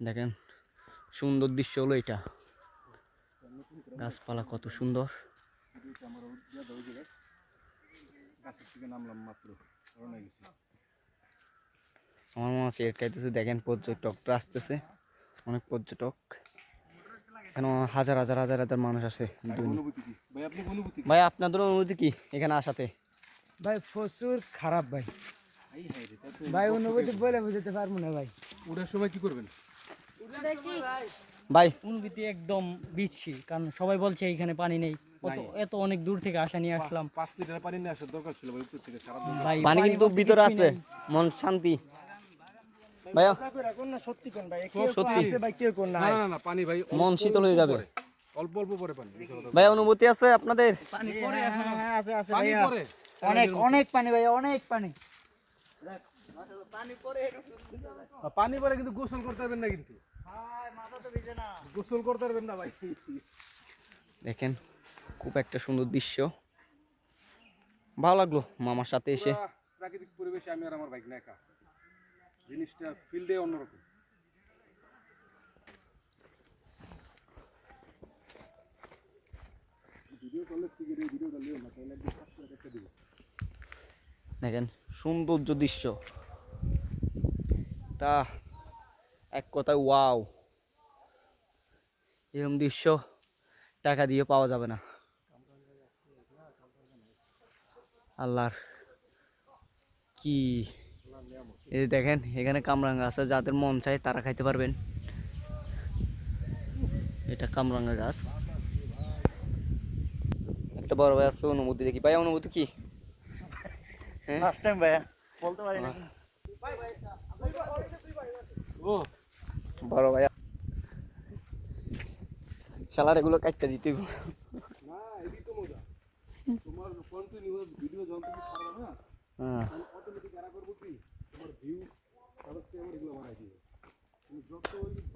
দেখেন সুন্দর দৃশ্য হলো এটা। গাছপালা কত সুন্দর। আমার মনে হচ্ছে এর খাইতেছে দেখেন পর্যটকরা আসতেছে অনেক পর্যটক। এখানে হাজার হাজার হাজার হাজার মানুষ আছে ভাই? আপনাদের অনুভূতি কি এখানে আসাতে? ভাই প্রচুর খারাপ ভাই। ভাই অনুভূতি বলে বুঝতে পারব না ভাই। ওঠার সময় কি করবেন? ভাই। অনুভূতি একদম বিচ্ছি কারণ সবাই বলছে এখানে পানি নেই। এত অনেক দূর থেকে আসা নিয়ে আসলাম। পাঁচ লিটার পানি নিয়ে আসার দরকার ছিল ভাই উপর থেকে সারা ভাই পানি কিন্তু ভিতরে আছে। মন শান্তি। ভাইয়া। সত্যি কোন ভাই? সত্যি। ভাই কেউ কোন না না না পানি ভাই মন শীতল হয়ে যাবে। পরে। অল্প অল্প পরে পানি মিশা অনুভূতি আছে আপনাদের? পানি পরে এখনও। আছে আছে পানি পরে। অনেক অনেক পানি ভাই অনেক পানি। পানি পরে কিন্তু গোসল করতে পারবেন না কিন্তু। গোসল করতে পারবেন না ভাই। দেখেন খুব একটা সুন্দর দৃশ্য। ভালো লাগল মামার সাথে এসে। প্রাকৃতিক পরিবেশে আমি আর আমার বাইক না একা। জিনিসটা ফিল্ডে অন্যরকম। দেখেন সৌন্দর্য দৃশ্য। তা এক কথায় ওয়াও। এরকম দৃশ্য টাকা দিয়ে পাওয়া যাবে না। আল্লাহর কি? এই দেখেন এখানে কামরাঙ্গা আছে যাদের মন চায় তারা খাইতে পারবেন। এটা কামরাঙ্গা গাছ। একটা বড় ভাই আছে অনুভূতি দেখি। ভাই অনুভূতি কি? হ্যাঁ? ফার্স্ট টাইম ভাইয়া। বলতে পারি না ও। বড় ভাইয়া। শালার এগুলো কাটতে দিতে না তো মজা। তোমার কন্টিনিউয়াস ভিডিও যখন তুমি ছাড়বে না হ্যাঁ অটোমেটিক এরা করব কি? তোমার ভিউ সাবস্ক্রাইবার এগুলো বাড়াই দিবে। তুমি যত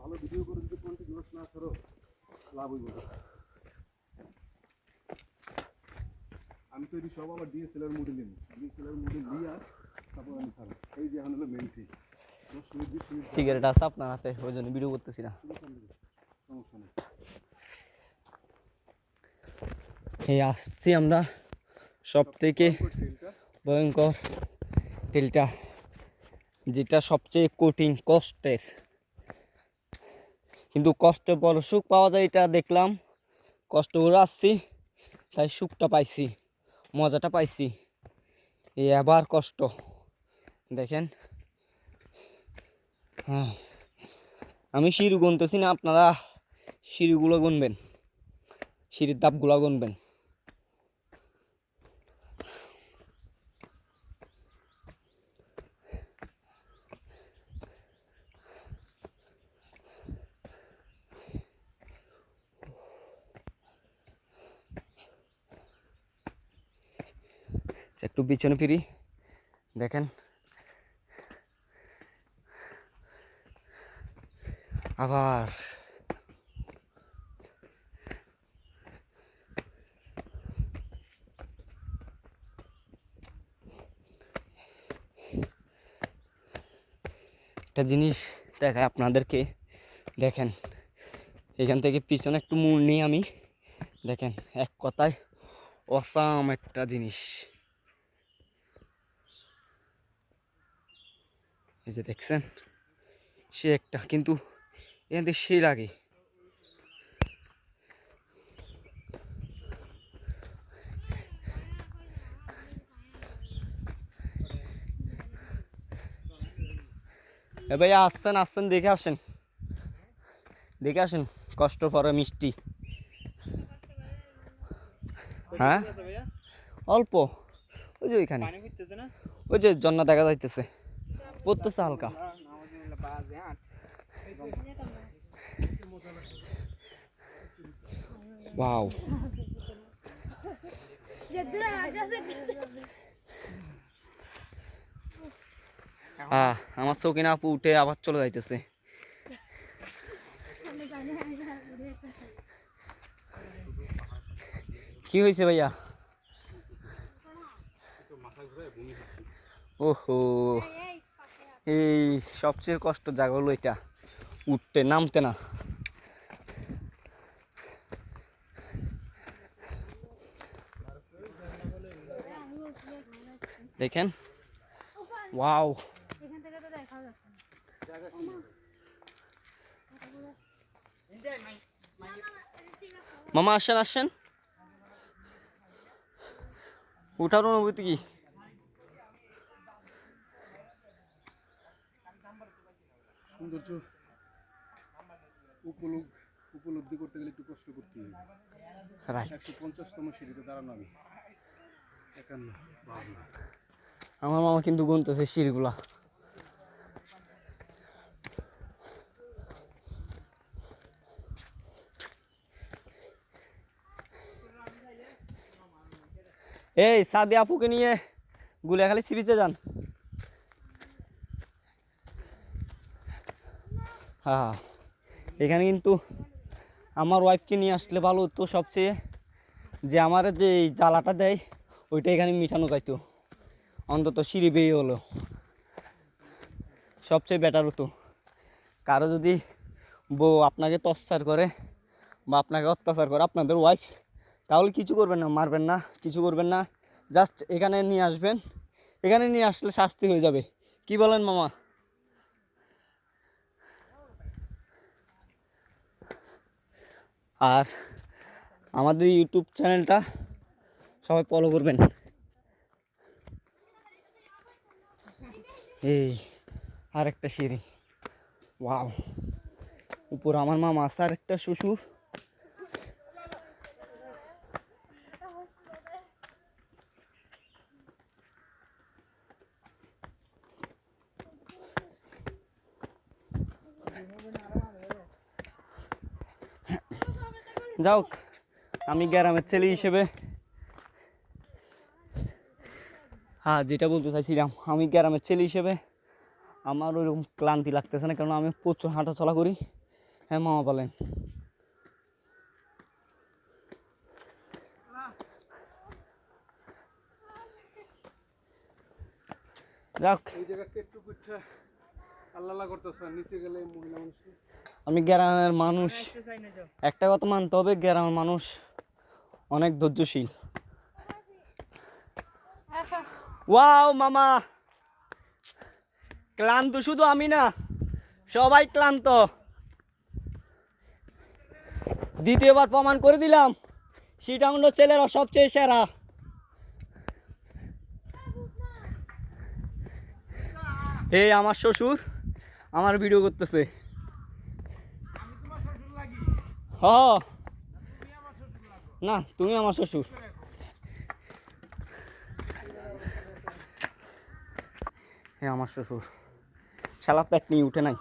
ভালো ভিডিও করে যদি কন্টিনিউয়াস না করো লাভ হইব আমি তো এটি সব আমার ডিএসএলআর মডেল নিই। ডিএসএলআর মডেল নিয়ে তারপর আমি এই যে এখন হলো মেন ঠিক সিগারেট আছে আপনার হাতে, ওই জন্য ভিডিও করতেছি না। এই আসছি আমরা সব থেকে ভয়ঙ্কর টেলটা, যেটা সবচেয়ে কঠিন কষ্টের। কিন্তু কষ্টের পর সুখ পাওয়া যায়, এটা দেখলাম। কষ্ট করে আসছি, তাই সুখটা পাইছি, মজাটা পাইছি। এই আবার কষ্ট। দেখেন হ্যাঁ। আমি সিঁড়ি গুনতেছি না, আপনারা সিঁড়িগুলো গুনবেন। সিঁড়ির দাপগুলো গুনবেন। একটু পিছনে ফিরি, দেখেন। আবার একটা জিনিস দেখায় আপনাদেরকে। দেখেন, এখান থেকে পিছনে একটু মুড় নিই আমি। দেখেন, এক কথায় অসাম একটা জিনিস। এই যে দেখছেন, সে একটা, কিন্তু এখান থেকে সেই লাগে এ ভাইয়া আসছেন আসছেন দেখে আসেন। দেখে আসেন কষ্ট করে মিষ্টি। হ্যাঁ? অল্প। ওই যে ওইখানে। ওই যে জন্না দেখা যাইতেছে। পড়তেছে হালকা। ওয়াও আহ আমার সকিনা আপু উঠে আবার চলে যাইতেছে। কি হয়েছে ভাইয়া? ওহো, এই সবচেয়ে কষ্ট জায়গা হলো এটা। উঠতে নামতে না। দেখেন। ওয়াও। মামা আসেন আসেন। উঠার অনুভূতি কি? সৌন্দর্য উপলব্ধ উপলব্ধি করতে গেলে একটু কষ্ট করতে হবে। একশো পঞ্চাশতম সিঁড়িতে দাঁড়ানো আমি। একান্ন আমার মামা কিন্তু গুনতেছে সিঁড়িগুলা। এই সাদি আপুকে নিয়ে গুলিয়াখালি সিবিচে যান। হ্যাঁ। এখানে কিন্তু আমার ওয়াইফকে নিয়ে আসলে ভালো হতো সবচেয়ে যে আমার যে জ্বালাটা দেয়, ওইটা এখানে মিঠানো যাইতো। অন্তত সিঁড়ি বেয়ে হলো। সবচেয়ে বেটার হতো। কারও যদি বউ আপনাকে তৎসার করে বা আপনাকে অত্যাচার করে, আপনাদের ওয়াইফ তাহলে কিছু করবেন না, মারবেন না, কিছু করবেন না। জাস্ট এখানে নিয়ে আসবেন। এখানে নিয়ে আসলে শাস্তি হয়ে যাবে। কি বলেন মামা? আর আমাদের ইউটিউব চ্যানেলটা সবাই ফলো করবেন। এই আর একটা সিঁড়ি। ওয়াও উপর আমার মামা আছে আর একটা শ্বশুর। যাওক আমি গ্রামের ছেলে হিসেবে। হ্যাঁ যেটা বলতে চাইছিলাম, আমি গ্রামের ছেলে হিসেবে আমার ওইরকম ক্লান্তি লাগতেছে না কারণ আমি প্রচুর হাঁটা চলা করি। হ্যাঁ মামা বলেন। যাক। একটু আল্লাহ করতেছে, নিচে গেলে মহিলা মানুষকে আমি গ্রামের মানুষ। একটা কথা মানতে হবে গ্রামের মানুষ অনেক ধৈর্যশীল। ওয়াও মামা। ক্লান্ত শুধু আমি না সবাই ক্লান্ত। দ্বিতীয়বার প্রমাণ করে দিলাম সিটাউন্ড ছেলেরা সবচেয়ে সেরা। এই আমার শ্বশুর আমার ভিডিও করতেছে। না তুমি আমার শ্বশুর। হ্যাঁ আমার শ্বশুর। শালা পেট নিয়ে উঠে নাই।